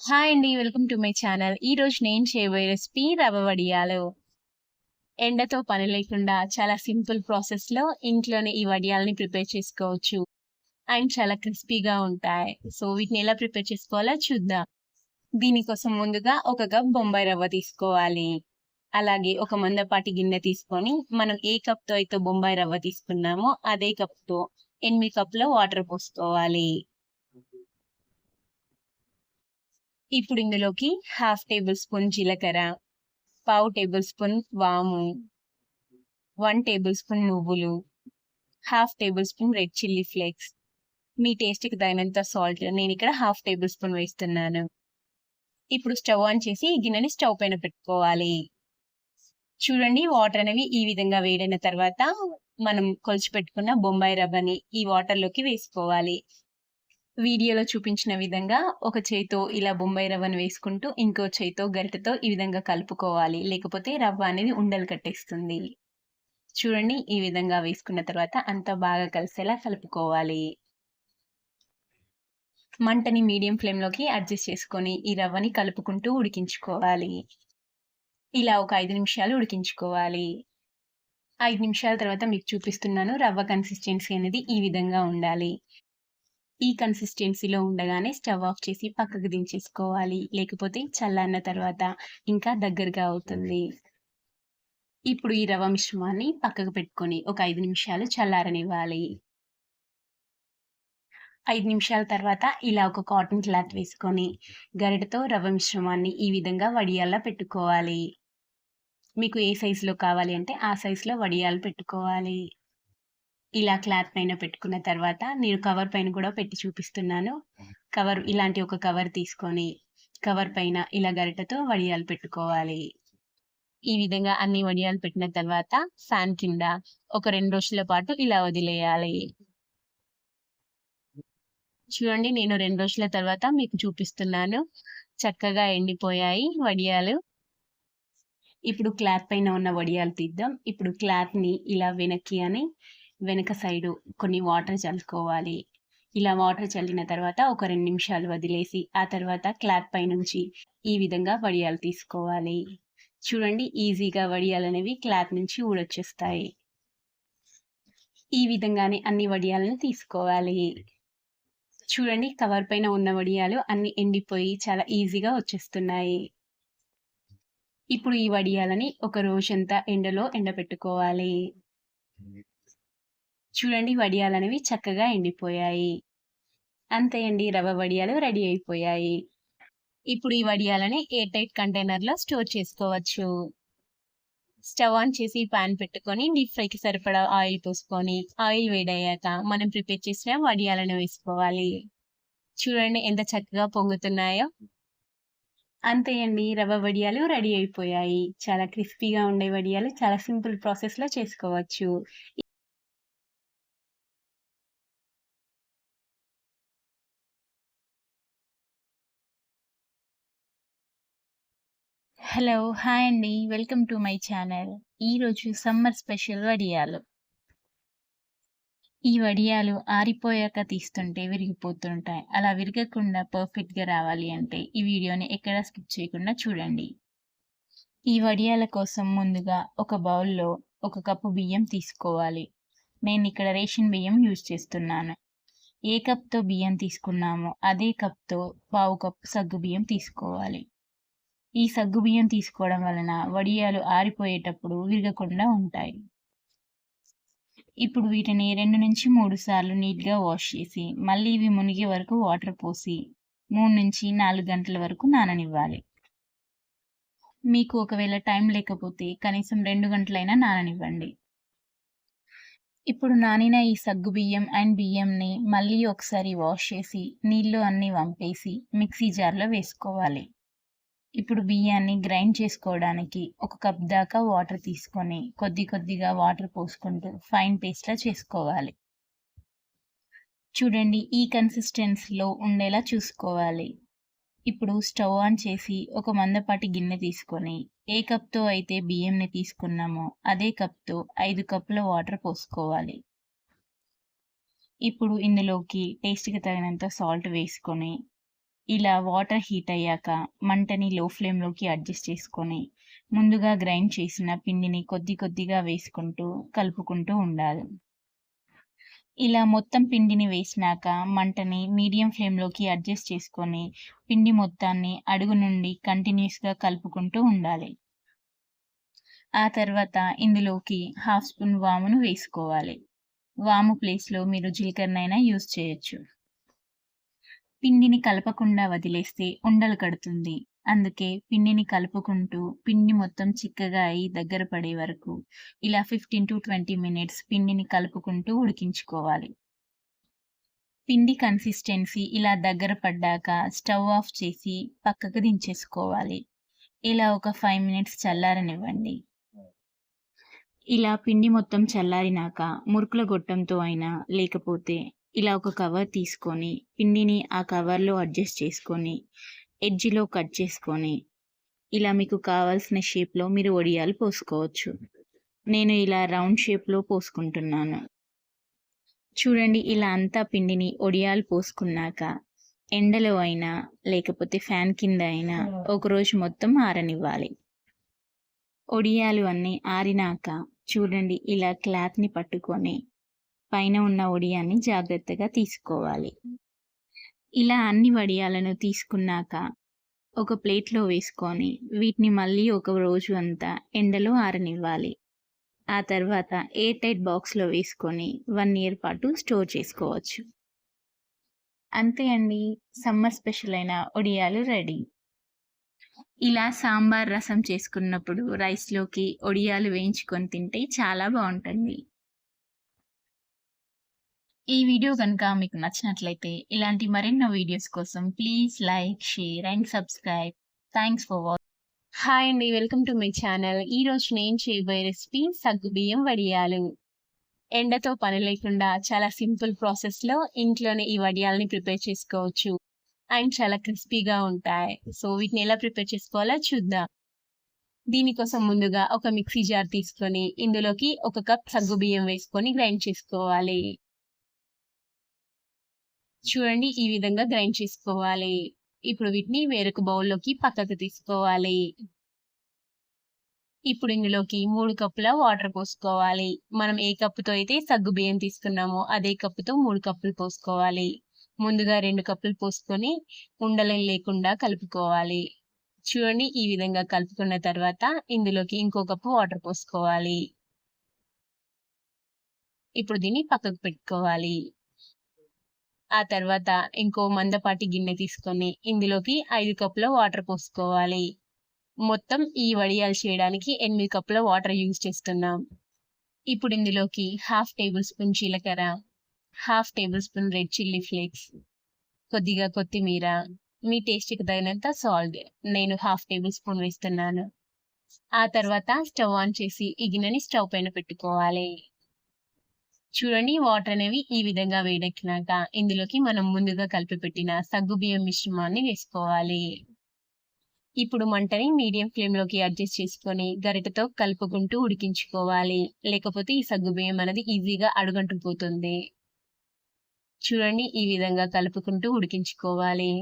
Hi అండి. Welcome to my channel. ఈరోజు నేను చేయబోయే రెసిపీ రవ్వ వడియాలు. ఎండతో పని లేకుండా చాలా సింపుల్ ప్రాసెస్‌లో ఇంట్లోనే ఈ వడియాలని ప్రిపేర్ చేసుకోవచ్చు. అండ్ చాలా క్రిస్పీగా ఉంటాయి. సో, వీటిని ఎలా ప్రిపేర్ చేసుకోవాలో చూద్దాం. దీనికోసం ముందుగా ఒక కప్ బొంబాయి రవ్వ తీసుకోవాలి. అలాగే ఒక మందపాటి గిన్నె తీసుకొని, మనం ఏ కప్‌తో అయితే బొంబాయి రవ్వ తీసుకున్నామో అదే కప్‌తో 8 కప్పుల వాటర్ పోసుకోవాలి. ఇప్పుడు ఇందులోకి హాఫ్ టేబుల్ స్పూన్ జీలకర్ర, పావు టేబుల్ స్పూన్ వాము, వన్ టేబుల్ స్పూన్ నువ్వులు, half tablespoon red chilli flakes, మీ టేస్ట్‌కి తగినంత సాల్ట్ నేను ఇక్కడ హాఫ్ టేబుల్ స్పూన్ వేస్తున్నాను. ఇప్పుడు స్టవ్ ఆన్ చేసి గిన్నెని స్టవ్ పైన పెట్టుకోవాలి. చూడండి వాటర్ అనేవి ఈ విధంగా వేడైన తర్వాత మనం కొలిచి పెట్టుకున్న బొంబాయి రవ్వని ఈ వాటర్‌లోకి వేసుకోవాలి. వీడియోలో చూపించిన విధంగా ఒక చేయితో ఇలా బొంబాయి రవ్వను వేసుకుంటూ, ఇంకో చేయితో గరిటతో ఈ విధంగా కలుపుకోవాలి. లేకపోతే రవ్వ అనేది ఉండలు కట్టేస్తుంది. చూడండి ఈ విధంగా వేసుకున్న తర్వాత అంతా బాగా కలిసేలా కలుపుకోవాలి. మంటని మీడియం ఫ్లేమ్‌లోకి అడ్జస్ట్ చేసుకొని ఈ రవ్వని కలుపుకుంటూ ఉడికించుకోవాలి. ఇలా ఒక ఐదు నిమిషాలు ఉడికించుకోవాలి. ఐదు నిమిషాల తర్వాత మీకు చూపిస్తున్నాను రవ్వ కన్సిస్టెన్సీ అనేది ఈ విధంగా ఉండాలి. ఈ కన్సిస్టెన్సీలో ఉండగానే స్టవ్ ఆఫ్ చేసి పక్కకు దించేసుకోవాలి. లేకపోతే చల్లారిన తర్వాత ఇంకా దగ్గరగా అవుతుంది. ఇప్పుడు ఈ రవ మిశ్రమాన్ని పక్కకు పెట్టుకొని ఒక ఐదు నిమిషాలు చల్లారనివ్వాలి. ఐదు నిమిషాల తర్వాత ఇలా ఒక కాటన్ క్లాత్ వేసుకొని, గరిటతో రవ్వ మిశ్రమాన్ని ఈ విధంగా వడియాల్లో పెట్టుకోవాలి. మీకు ఏ సైజులో కావాలి అంటే ఆ సైజులో వడియాలు పెట్టుకోవాలి. ఇలా క్లాత్ పైన పెట్టుకున్న తర్వాత నేను కవర్ పైన కూడా పెట్టి చూపిస్తున్నాను. కవర్ ఇలాంటి ఒక కవర్ తీసుకొని, కవర్ పైన ఇలా గరిటతో వడియాలు పెట్టుకోవాలి. ఈ విధంగా అన్ని వడియాలు పెట్టిన తర్వాత ఫ్యాన్ కింద ఒక రెండు రోజుల పాటు ఇలా వదిలేయాలి. చూడండి నేను రెండు రోజుల తర్వాత మీకు చూపిస్తున్నాను. చక్కగా ఎండిపోయాయి వడియాలు. ఇప్పుడు క్లాత్ పైన ఉన్న వడియాలు తీద్దాం. ఇప్పుడు క్లాత్‌ని ఇలా వెనక్కి అని వెనక సైడు కొన్ని వాటర్ చల్లుకోవాలి. ఇలా వాటర్ చల్లిన తర్వాత ఒక రెండు నిమిషాలు వదిలేసి, ఆ తర్వాత క్లాత్ పైనుంచి ఈ విధంగా వడియాలు తీసుకోవాలి. చూడండి ఈజీగా వడియాలు అనేవి క్లాత్ నుంచి ఊడొచ్చేస్తాయి. ఈ విధంగానే అన్ని వడియాలను తీసుకోవాలి. చూడండి కవర్ పైన ఉన్న వడియాలు అన్ని ఎండిపోయి చాలా ఈజీగా వచ్చేస్తున్నాయి. ఇప్పుడు ఈ వడియాలని ఒక రోజంతా ఎండలో ఎండబెట్టుకోవాలి. చూడండి వడియాలనేవి చక్కగా ఎండిపోయాయి. అంతే అండి రవ్వ వడియాలు రెడీ అయిపోయాయి. ఇప్పుడు ఈ వడియాలని ఎయిర్ టైట్ కంటైనర్‌లో స్టోర్ చేసుకోవచ్చు. స్టవ్ ఆన్ చేసి పాన్ పెట్టుకొని డీప్ ఫ్రైకి సరిపడా ఆయిల్ పోసుకొని, ఆయిల్ వేడయ్యాక మనం ప్రిపేర్ చేసిన వడియాలను వేసుకోవాలి. చూడండి ఎంత చక్కగా పొంగుతున్నాయో. అంతే అండి రవ్వ వడియాలు రెడీ అయిపోయాయి. చాలా క్రిస్పీగా ఉండే వడియాలు చాలా సింపుల్ ప్రాసెస్‌లో చేసుకోవచ్చు. హలో! హాయ్ అండి. Welcome to my channel. ఈరోజు సమ్మర్ స్పెషల్ వడియాలు. ఈ వడియాలు ఆరిపోయాక తీస్తుంటే విరిగిపోతుంటాయి. అలా విరగకుండా పర్ఫెక్ట్‌గా రావాలి అంటే ఈ వీడియోని ఎక్కడా స్కిప్ చేయకుండా చూడండి. ఈ వడియాల కోసం ముందుగా ఒక బౌల్‌లో ఒక కప్పు బియ్యం తీసుకోవాలి. నేను ఇక్కడ రేషన్ బియ్యం యూజ్ చేస్తున్నాను. ఏ కప్‌తో బియ్యం తీసుకున్నామో అదే కప్‌తో పావు కప్పు సగ్గుబియ్యం తీసుకోవాలి. ఈ సగ్గుబియ్యం తీసుకోవడం వలన వడియాలు ఆరిపోయేటప్పుడు విరగకుండా ఉంటాయి. ఇప్పుడు వీటిని 2-3 సార్లు నీట్‌గా వాష్ చేసి, మళ్ళీ ఇవి మునిగే వరకు వాటర్ పోసి 3-4 గంటల వరకు నాననివ్వాలి. మీకు ఒకవేళ టైం లేకపోతే కనీసం రెండు గంటలైనా నాననివ్వండి. ఇప్పుడు నానిన ఈ సగ్గు బియ్యం అండ్ బియ్యంని మళ్ళీ ఒకసారి వాష్ చేసి, నీళ్ళు అన్నీ వంపేసి మిక్సీ జార్‌లో వేసుకోవాలి. ఇప్పుడు బియ్యాన్ని గ్రైండ్ చేసుకోవడానికి ఒక కప్ దాకా వాటర్ తీసుకొని, కొద్ది కొద్దిగా వాటర్ పోసుకుంటూ ఫైన్ పేస్ట్‌లా చేసుకోవాలి. చూడండి ఈ కన్సిస్టెన్సీలో ఉండేలా చూసుకోవాలి. ఇప్పుడు స్టవ్ ఆన్ చేసి ఒక మందపాటి గిన్నె తీసుకొని, ఏ కప్‌తో అయితే బియ్యంని తీసుకున్నామో అదే కప్‌తో ఐదు కప్పుల వాటర్ పోసుకోవాలి. ఇప్పుడు ఇందులోకి టేస్ట్‌కి తగినంత సాల్ట్ వేసుకొని ఇలా వాటర్ హీట్ అయ్యాక మంటని లో ఫ్లేమ్‌లోకి అడ్జస్ట్ చేసుకొని, ముందుగా గ్రైండ్ చేసిన పిండిని కొద్ది కొద్దిగా వేసుకుంటూ, కలుపుకుంటూ ఉండాలి. ఇలా మొత్తం పిండిని వేసినాక మంటని మీడియం ఫ్లేమ్‌లోకి అడ్జస్ట్ చేసుకొని, పిండి మొత్తాన్ని అడుగు నుండి కంటిన్యూస్గా కలుపుకుంటూ ఉండాలి. ఆ తర్వాత ఇందులోకి హాఫ్ స్పూన్ వామును వేసుకోవాలి. వాము ప్లేస్‌లో మీరు జీలకర్రనైనా యూజ్ చేయొచ్చు. పిండిని కలపకుండా వదిలేస్తే ఉండలు కడుతుంది. అందుకే పిండిని కలుపుకుంటూ, పిండి మొత్తం చిక్కగా అయి దగ్గర పడే వరకు ఇలా 15-20 మినిట్స్ పిండిని కలుపుకుంటూ ఉడికించుకోవాలి. పిండి కన్సిస్టెన్సీ ఇలా దగ్గర పడ్డాక స్టవ్ ఆఫ్ చేసి పక్కకు దించేసుకోవాలి. ఇలా ఒక ఫైవ్ మినిట్స్ చల్లారనివ్వండి. ఇలా పిండి మొత్తం చల్లారినాక మురుకుల గొట్టంతో అయినా, లేకపోతే ఇలా ఒక కవర్ తీసుకొని, పిండిని ఆ కవర్‌లో అడ్జస్ట్ చేసుకొని, ఎడ్జిలో కట్ చేసుకొని, ఇలా మీకు కావాల్సిన షేప్‌లో మీరు వడియాలు పోసుకోవచ్చు. నేను ఇలా రౌండ్ షేప్‌లో పోసుకుంటున్నాను. చూడండి ఇలా అంతా పిండిని ఒడియాలు పోసుకున్నాక, ఎండలో అయినా, లేకపోతే ఫ్యాన్ కింద అయినా ఒకరోజు మొత్తం ఆరనివ్వాలి. ఒడియాలు అన్నీ ఆరినాక చూడండి ఇలా క్లాత్‌ని పట్టుకొని, పైన ఉన్న వడియాన్ని జాగ్రత్తగా తీసుకోవాలి. ఇలా అన్ని వడియాలను తీసుకున్నాక, ఒక ప్లేట్‌లో వేసుకొని, వీటిని మళ్ళీ ఒక రోజు అంతా ఎండలో ఆరనివ్వాలి. ఆ తర్వాత ఎయిర్ టైట్ బాక్స్‌లో వేసుకొని వన్ ఇయర్ పాటు స్టోర్ చేసుకోవచ్చు. అంతే అండి. సమ్మర్ స్పెషల్ అయిన వడియాలు రెడీ. ఇలా సాంబార్, రసం చేసుకున్నప్పుడు రైస్‌లోకి వడియాలు వేయించుకొని తింటే చాలా బాగుంటుంది ఈ వీడియో కనుక మీకు నచ్చినట్లయితే ఇలాంటి మరెన్నో వీడియోస్ కోసం please like, share and subscribe. Thanks for watch hi అండి. Welcome to my channel. ఈరోజు నేను చేయబోయే రెసిపీ సగ్గుబియ్యం వడియాలు. ఎండతో పని లేకుండా చాలా సింపుల్ ప్రాసెస్‌లో ఇంట్లోనే ఈ వడియాలని ప్రిపేర్ చేసుకోవచ్చు. అండ్ చాలా క్రిస్పీగా ఉంటాయి. సో వీటిని ఎలా ప్రిపేర్ చేసుకోవాలో చూద్దాం. దీనికోసం ముందుగా ఒక మిక్సీ జార్ తీసుకొని, ఇందులోకి ఒక కప్ సగ్గుబియ్యం వేసుకొని గ్రైండ్ చేసుకోవాలి. చూడండి ఈ విధంగా గ్రైండ్ చేసుకోవాలి. ఇప్పుడు వీటిని వేరొక బౌల్‌లోకి పక్కకు తీసుకోవాలి. ఇప్పుడు ఇందులోకి మూడు కప్పుల వాటర్ పోసుకోవాలి. మనం ఏ కప్పుతో అయితే సగ్గు బియ్యం తీసుకున్నామో అదే కప్పుతో మూడు కప్పులు పోసుకోవాలి. ముందుగా రెండు కప్పులు పోసుకొని ఉండలు లేకుండా కలుపుకోవాలి. చూడండి ఈ విధంగా కలుపుకున్న తర్వాత ఇందులోకి ఇంకో కప్పు వాటర్ పోసుకోవాలి. ఇప్పుడు దీన్ని పక్కకు పెట్టుకోవాలి. ఆ తర్వాత ఇంకో మందపాటి గిన్నె తీసుకొని ఇందులోకి ఐదు కప్పుల వాటర్ పోసుకోవాలి. మొత్తం ఈ వడియాలు చేయడానికి ఎనిమిది కప్పుల వాటర్ యూజ్ చేస్తున్నాం. ఇప్పుడు ఇందులోకి హాఫ్ టేబుల్ స్పూన్ జీలకర్ర, half tablespoon red chilli flakes, కొద్దిగా కొత్తిమీర, మీ టేస్ట్‌కి తగినంత సాల్ట్ నేను హాఫ్ టేబుల్ స్పూన్ వేస్తున్నాను. ఆ తర్వాత స్టవ్ ఆన్ చేసి ఈ గిన్నెని స్టవ్ పైన పెట్టుకోవాలి. చూడండి వాటర్ అనేవి ఈ విధంగా వేడెక్కినాక ఇందులోకి మనం ముందుగా కలిపి పెట్టిన సగ్గుబియ్యం మిశ్రమాన్ని వేసుకోవాలి. ఇప్పుడు మంటని మీడియం ఫ్లేమ్‌లోకి అడ్జస్ట్ చేసుకొని గరిటతో కలుపుకుంటూ ఉడికించుకోవాలి. లేకపోతే ఈ సగ్గుబియ్యం అనేది ఈజీగా అడుగంటుపోతుంది చూడండి ఈ విధంగా కలుపుకుంటూ ఉడికించుకోవాలి.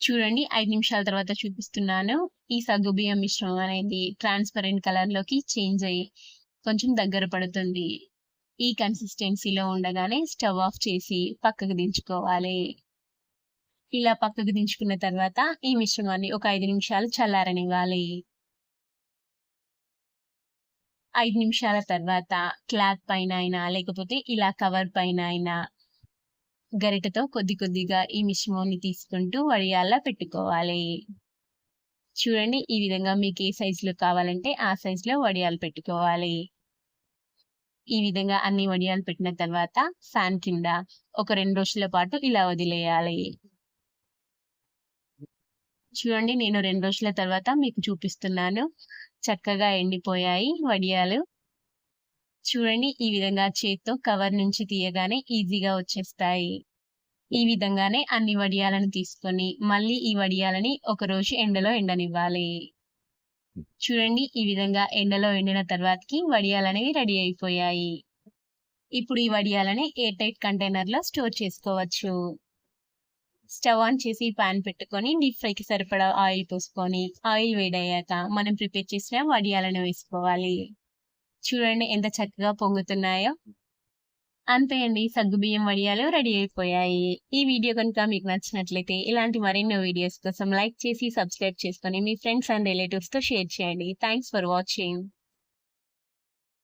చూడండి ఐదు నిమిషాల తర్వాత చూపిస్తున్నాను. ఈ సగ్గుబియ్యం మిశ్రమం అనేది ట్రాన్స్‌పరెంట్ కలర్లోకి చేంజ్ అయ్యి కొంచెం దగ్గర పడుతుంది. ఈ కన్సిస్టెన్సీలో ఉండగానే స్టవ్ ఆఫ్ చేసి పక్కకు దించుకోవాలి. ఇలా పక్కకు దించుకున్న తర్వాత ఈ మిశ్రమాన్ని ఒక ఐదు నిమిషాలు చల్లారనివ్వాలి. ఐదు నిమిషాల తర్వాత క్లాత్ పైన అయినా లేకపోతే ఇలా కవర్ పైన అయినా గరిటతో కొద్ది కొద్దిగా ఈ మిశ్రమాన్ని తీసుకుంటూ వడియాల్లా పెట్టుకోవాలి. చూడండి ఈ విధంగా మీకు ఏ సైజులో కావాలంటే ఆ సైజులో వడియాలు పెట్టుకోవాలి. ఈ విధంగా అన్ని వడియాలు పెట్టిన తర్వాత ఫ్యాన్ కింద ఒక రెండు రోజుల పాటు ఇలా వదిలేయాలి. చూడండి నేను రెండు రోజుల తర్వాత మీకు చూపిస్తున్నాను. చక్కగా ఎండిపోయాయి వడియాలు. చూడండి ఈ విధంగా చేత్తో కవర్ నుంచి తీయగానే ఈజీగా వచ్చేస్తాయి. ఈ విధంగానే అన్ని వడియాలను తీసుకొని మళ్ళీ ఈ వడియాలని ఒకరోజు ఎండలో ఎండనివ్వాలి. చూడండి ఈ విధంగా ఎండలో ఎండిన తర్వాతకి వడియాలనేవి రెడీ అయిపోయాయి. ఇప్పుడు ఈ వడియాలని ఎయిర్ టైట్ కంటైనర్‌లో స్టోర్ చేసుకోవచ్చు. స్టవ్ ఆన్ చేసి పాన్ పెట్టుకొని డీప్ ఫ్రైకి సరిపడా ఆయిల్ పోసుకొని ఆయిల్ వేడయ్యాక మనం ప్రిపేర్ చేసిన వడియాలను వేసుకోవాలి చూడండి ఎంత చక్కగా పొంగుతున్నాయో అంతే అండి. సగ్గుబియ్యం వడియాలు రెడీ అయిపోయాయి. ఈ వీడియో కనుక మీకు నచ్చినట్లయితే ఇలాంటి మరెన్నో వీడియోస్ కోసం లైక్ చేసి సబ్స్క్రైబ్ చేసుకొని మీ ఫ్రెండ్స్ అండ్ రిలేటివ్స్తో షేర్ చేయండి. Thanks for watching.